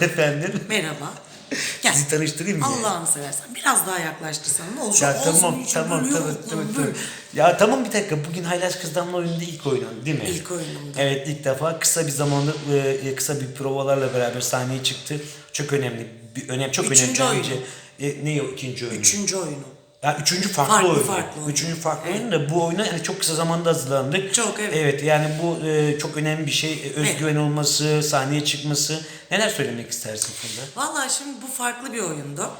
Efendim. Merhaba. Gel. Sizi tanıştırayım mı? Allah'ını seversen biraz daha yaklaştırsan ne olur? Ya ağzını tamam içi tamam tamam tamam, tamam. Ya tamam bir dakika bugün Haylaz Kız Damla oyununda ilk oynandı değil mi? İlk oyunumda. Evet ilk defa kısa bir zamanda e, kısa bir provalarla beraber sahneye çıktı. Çok önemli. Bir önem çok Üçüncü önemli oyunu. bence. E, ne o ikinci oyunu? Üçüncü oyunu. Ya üçüncü farklı, Farklı, oyun. farklı oyun. Üçüncü farklı Evet. oyun da bu oyuna yani çok kısa zamanda hazırlandık. Çok, evet. Evet yani bu e, çok önemli bir şey. E, Özgüven olması, sahneye çıkması. Neler söylemek istersin Funda? Vallahi şimdi bu farklı bir oyundu.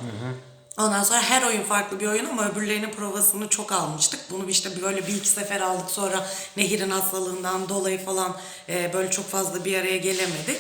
Ondan sonra her oyun farklı bir oyun ama öbürlerinin provasını çok almıştık. Bunu işte böyle bir iki sefer aldık sonra Nehir'in hastalığından dolayı falan e, böyle çok fazla bir araya gelemedik.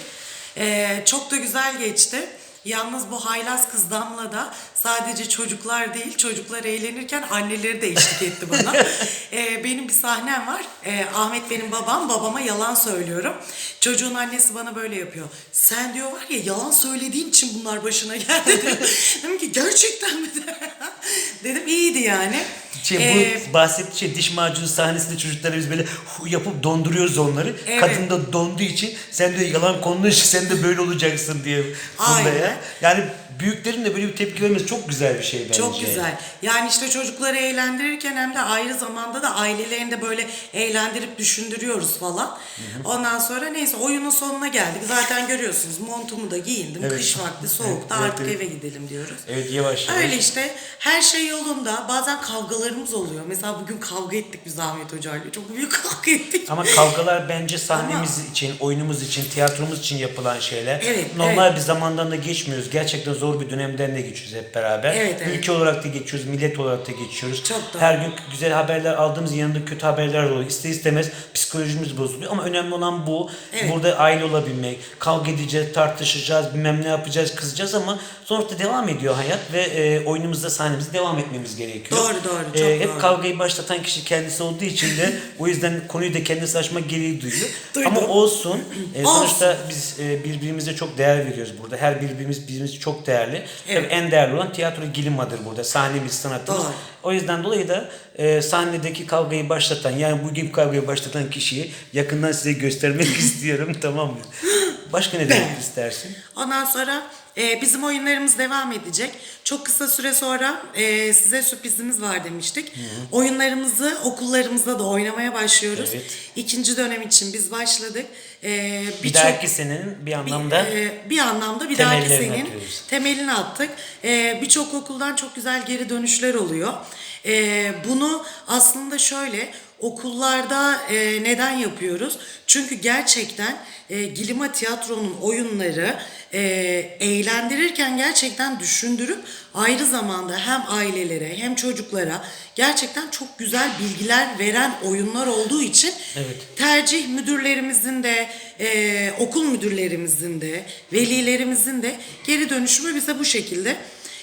E, çok da güzel geçti. Yalnız bu haylaz kız Damla da sadece çocuklar değil, çocuklar eğlenirken anneleri de eşlik etti bana. E, benim bir sahnem var. E, Ahmet benim babam, babama yalan söylüyorum. Çocuğun annesi bana böyle yapıyor. Sen diyor var ya yalan söylediğin için bunlar başına geldi diyor. Dedim ki gerçekten mi? Dedim iyiydi yani. Şey, Ee, bu bahsettiği şey diş macunu sahnesinde çocuklara biz böyle hu yapıp donduruyoruz onları. Evet. Kadın da donduğu için sen de yalan konuş sen de böyle olacaksın diye Aynen. Funda'ya. Yani büyüklerin de böyle bir tepki vermesi çok güzel bir şey bence. Çok güzel. Yani işte çocukları eğlendirirken hem de ayrı zamanda da ailelerini de böyle eğlendirip düşündürüyoruz falan. Ondan sonra neyse oyunun sonuna geldik. Zaten görüyorsunuz montumu da giyindim. Evet. Kış vakti soğukta Evet, artık evet. eve gidelim diyoruz. Evet yavaş yavaş. Öyle işte her şey yolunda. Bazen kavgalarımız oluyor. Mesela bugün kavga ettik biz Ahmet Hoca'yla. Çok büyük kavga ettik. Ama kavgalar bence sahnemiz için, oyunumuz için, tiyatromuz için yapılan şeyler. Evet, Normal evet. bir zamandan da geçmiyoruz. Gerçekten zor bir dönemden de geçiyoruz hep beraber. Evet, evet. Ülke olarak da geçiyoruz, millet olarak da geçiyoruz. Çok doğru. Her gün güzel haberler aldığımız yanında kötü haberler oluyor. İster istemez psikolojimiz bozuluyor ama önemli olan bu. Evet. Burada aile olabilmek, kavga edeceğiz, tartışacağız, bilmem ne yapacağız, kızacağız ama sonuçta devam ediyor hayat ve e, oyunumuzda sahnemizde devam etmemiz gerekiyor. Doğru, doğru, E, çok hep doğru. kavgayı başlatan kişi kendisi olduğu için de o yüzden konuyu da kendisi açmak gereği duyuyor. Duydum. Ama olsun. E, Olsun. sonuçta biz e, birbirimize çok değer veriyoruz burada. Her birbirimiz birbirimiz çok değerli. Evet. Tabii en değerli olan tiyatro gilimadır burada. Sahnemiz, sanatımız. Doğru. O yüzden dolayı da e, sahnedeki kavgayı başlatan yani bugün kavgayı başlatan kişiyi yakından size göstermek istiyorum tamam mı? Başka ne demek istersin? Ondan sonra e, bizim oyunlarımız devam edecek. Çok kısa süre sonra e, size sürprizimiz var demiştik. Oyunlarımızı okullarımızda da oynamaya başlıyoruz. Evet. İkinci dönem için biz başladık. E, Bir birçok- dahaki senenin bir anlamda bir, e, bir anlamda bir dahaki temellerini senin atıyoruz. temelini attık. E, Birçok okuldan çok güzel geri dönüşler oluyor. E, bunu aslında şöyle okullarda e, neden yapıyoruz? Çünkü gerçekten e, Gilima Tiyatro'nun oyunları e, eğlendirirken gerçekten düşündürüp ayrı zamanda hem ailelere hem çocuklara gerçekten çok güzel bilgiler veren oyunlar olduğu için Evet. tercih müdürlerimizin de e, okul müdürlerimizin de velilerimizin de geri dönüşümü bize bu şekilde.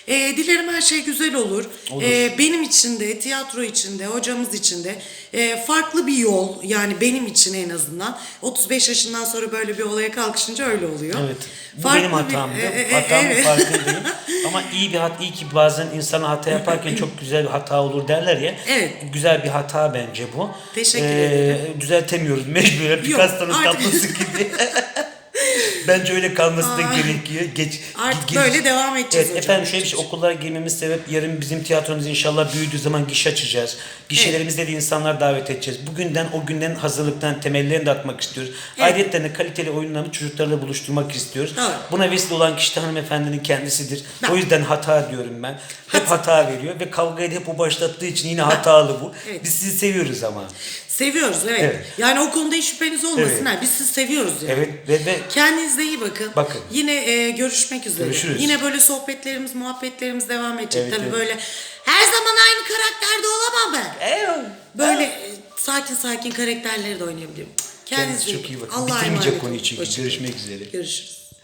E, dilerim her şey güzel olur. Olur. E, benim için de, tiyatro için de, hocamız için de e, farklı bir yol yani benim için en azından 35 yaşından sonra böyle bir olaya kalkışınca öyle oluyor. Evet. Bu Farklı benim bir- hatamdı. e, e, e, Hatamın evet. farkındayım. Ama iyi bir hat, iyi ki bazen insan hata yaparken çok güzel bir hata olur derler ya. Evet. Güzel bir hata bence bu. Teşekkür Ee, ederim. Düzeltemiyoruz mecburen. Picasso'nun tablosu gibi. Bence öyle kalması da gerekiyor. Geç, Artık geç- böyle devam edeceğiz Evet, hocam. efendim şöyle bir şey okullara girmemiz sebep yarın bizim tiyatromuz inşallah büyüdüğü zaman gişe açacağız. Gişelerimizde de insanlar davet edeceğiz. Bugünden o günden hazırlıktan temellerini de atmak istiyoruz. Evet. Ayrıca de kaliteli oyunlarını çocuklarla buluşturmak istiyoruz. Doğru. Buna vesile olan kişi de hanımefendinin kendisidir. Ben- O yüzden hata diyorum ben. Hep hata veriyor ve kavgayı da hep o başlattığı için yine hatalı bu. Evet. Biz sizi seviyoruz ama. Seviyoruz evet. Evet. Yani o konuda hiç şüpheniz olmasın. Evet. ha. Biz sizi seviyoruz yani. Evet ve, ve Kendinize iyi bakın. Bakın. Yine e, görüşmek üzere. Görüşürüz. Yine böyle sohbetlerimiz, muhabbetlerimiz devam edecek. Evet, Tabii evet. böyle her zaman aynı karakterde olamam ben. Eyvallah. Böyle e, sakin sakin karakterleri de oynayabilirim. Kendinize Kendinize çok iyi bakın. Allah'a Bitirmeyecek konu için. Görüşmek üzere. Görüşürüz.